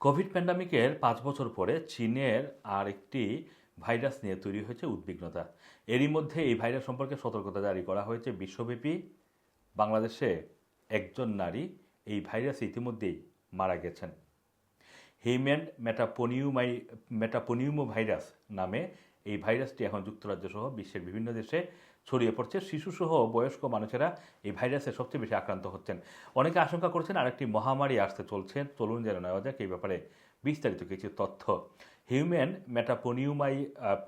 Covid প্যান্ডামিকের পাঁচ বছর পরে চীনের আর একটি ভাইরাস নিয়ে তৈরি হয়েছে উদ্বিগ্নতা। এরই মধ্যে এই ভাইরাস সম্পর্কে সতর্কতা জারি করা হয়েছে বিশ্বব্যাপী। বাংলাদেশে একজন নারী এই ভাইরাসে ইতিমধ্যেই মারা গেছেন। হিউম্যান মেটাপোনিউমাই মেটাপোনিউমো ভাইরাস নামে এই ভাইরাসটি এখন যুক্তরাজ্য সহ বিশ্বের বিভিন্ন দেশে ছড়িয়ে পড়ছে। শিশুসহ বয়স্ক মানুষেরা এই ভাইরাসে সবচেয়ে বেশি আক্রান্ত হচ্ছেন। অনেকে আশঙ্কা করছেন আরেকটি মহামারী আসতে চলছে। চলুন যেন নেওয়া যাক এই ব্যাপারে বিস্তারিত কিছু তথ্য। হিউম্যান মেটাপোনিউমাই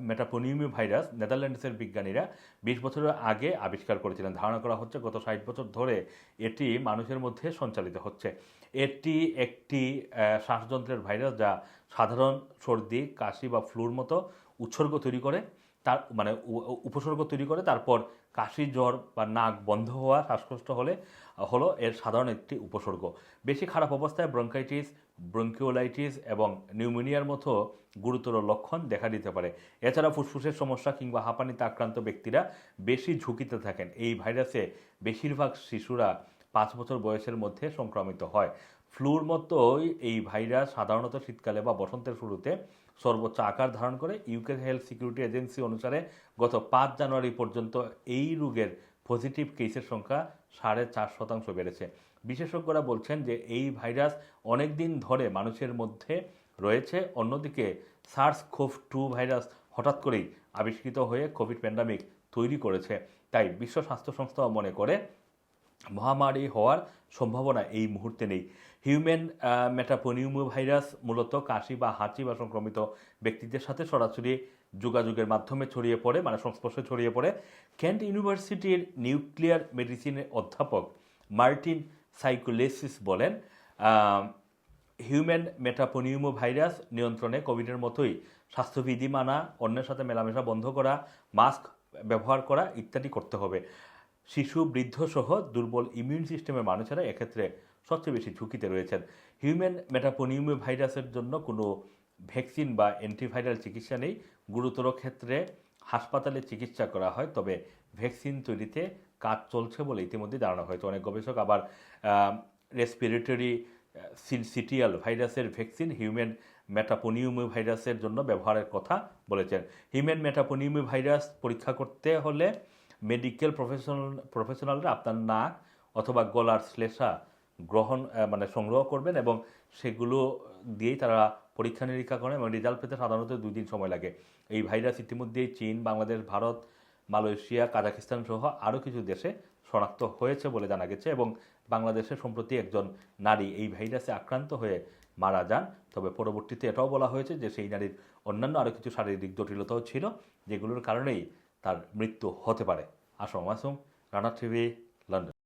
মেটাপোনিউমি ভাইরাস নেদারল্যান্ডসের বিজ্ঞানীরা বিশ বছরের আগে আবিষ্কার করেছিলেন। ধারণা করা হচ্ছে গত ষাট বছর ধরে এটি মানুষের মধ্যে সঞ্চালিত হচ্ছে। এটি একটি শ্বাসযন্ত্রের ভাইরাস যা সাধারণ সর্দি, কাশি বা ফ্লুর মতো উৎসর্গ তৈরি করে। তার মানে উপসর্গ তৈরি করে, তারপর কাশি জ্বর বা নাক বন্ধ হওয়া, শ্বাসকষ্ট হলে, হলো এর সাধারণ একটি উপসর্গ। বেশি খারাপ অবস্থায় ব্রঙ্কাইটিস, ব্রঙ্কিওলাইটিস এবং নিউমোনিয়ার মতো গুরুতর লক্ষণ দেখা দিতে পারে। এছাড়া ফুসফুসের সমস্যা কিংবা হাঁপানিতে আক্রান্ত ব্যক্তিরা বেশি ঝুঁকিতে থাকেন। এই ভাইরাসে বেশিরভাগ শিশুরা পাঁচ বছর বয়সের মধ্যে সংক্রমিত হয়। ফ্লুর মতোই এই ভাইরাস সাধারণত শীতকালে বা বসন্তের শুরুতে সর্বোচ্চ আকার ধারণ করে। ইউকে হেলথ সিকিউরিটি এজেন্সি অনুসারে গত পাঁচ জানুয়ারি পর্যন্ত এই রোগের পজিটিভ কেসের সংখ্যা সাড়ে চার শতাংশ বেড়েছে। বিশেষজ্ঞরা বলছেন যে এই ভাইরাস অনেক দিন ধরে মানুষের মধ্যে রয়েছে। অন্যদিকে সার্স কোভ টু ভাইরাস হঠাৎ করেই আবিষ্কৃত হয়ে কোভিড প্যান্ডামিক তৈরি করেছে। তাই বিশ্ব স্বাস্থ্য সংস্থাও মনে করে মহামারী হওয়ার সম্ভাবনা এই মুহূর্তে নেই। হিউম্যান মেটাপোনিউমো ভাইরাস মূলত কাশি বা হাঁচি বা সংক্রমিত ব্যক্তিদের সাথে সরাসরি যোগাযোগের মাধ্যমে ছড়িয়ে পড়ে মানে সংস্পর্শে ছড়িয়ে পড়ে। কেন্ট ইউনিভার্সিটির নিউক্লিয়ার মেডিসিনের অধ্যাপক মার্টিন সাইকোলেসিস বলেন হিউম্যান মেটাপোনিউমো ভাইরাস নিয়ন্ত্রণে কোভিডের মতোই স্বাস্থ্যবিধি মানা, অন্যের সাথে মেলামেশা বন্ধ করা, মাস্ক ব্যবহার করা ইত্যাদি করতে হবে। শিশু, বৃদ্ধ সহ দুর্বল ইমিউন সিস্টেমের মানুষেরা এক্ষেত্রে সবচেয়ে বেশি ঝুঁকিতে রয়েছেন। হিউম্যান মেটাপোনিউমো ভাইরাসের জন্য কোনো ভ্যাকসিন বা অ্যান্টিভাইরাল চিকিৎসা নেই। গুরুতর ক্ষেত্রে হাসপাতালে চিকিৎসা করা হয়, তবে ভ্যাকসিন তৈরিতে কাজ চলছে বলে ইতিমধ্যে জানানো হয়েছে। অনেক গবেষক আবার রেসপিরেটরি সিটিয়াল ভাইরাসের ভ্যাকসিন হিউম্যান মেটাপোনিউমি ভাইরাসের জন্য ব্যবহারের কথা বলেছেন। হিউম্যান মেটাপোনিউমি ভাইরাস পরীক্ষা করতে হলে মেডিকেল প্রফেশনাল প্রফেশনালরা আপনার নাক অথবা গলার শ্লেষা গ্রহণ মানে সংগ্রহ করবেন এবং সেগুলো দিয়েই তারা পরীক্ষা নিরীক্ষা করেন এবং রেজাল্ট পেতে সাধারণত দুই দিন সময় লাগে। এই ভাইরাস ইতিমধ্যেই চীন, বাংলাদেশ, ভারত, মালয়েশিয়া কাজাকিস্তান সহ আরও কিছু দেশে শনাক্ত হয়েছে বলে জানা গেছে এবং বাংলাদেশে সম্প্রতি একজন নারী এই ভাইরাসে আক্রান্ত হয়ে মারা যান। তবে পরবর্তীতে এটাও বলা হয়েছে যে সেই নারীর অন্যান্য আরও কিছু শারীরিক জটিলতাও ছিল, যেগুলোর কারণেই তার মৃত্যু হতে পারে। Assam Masum Rana TV London.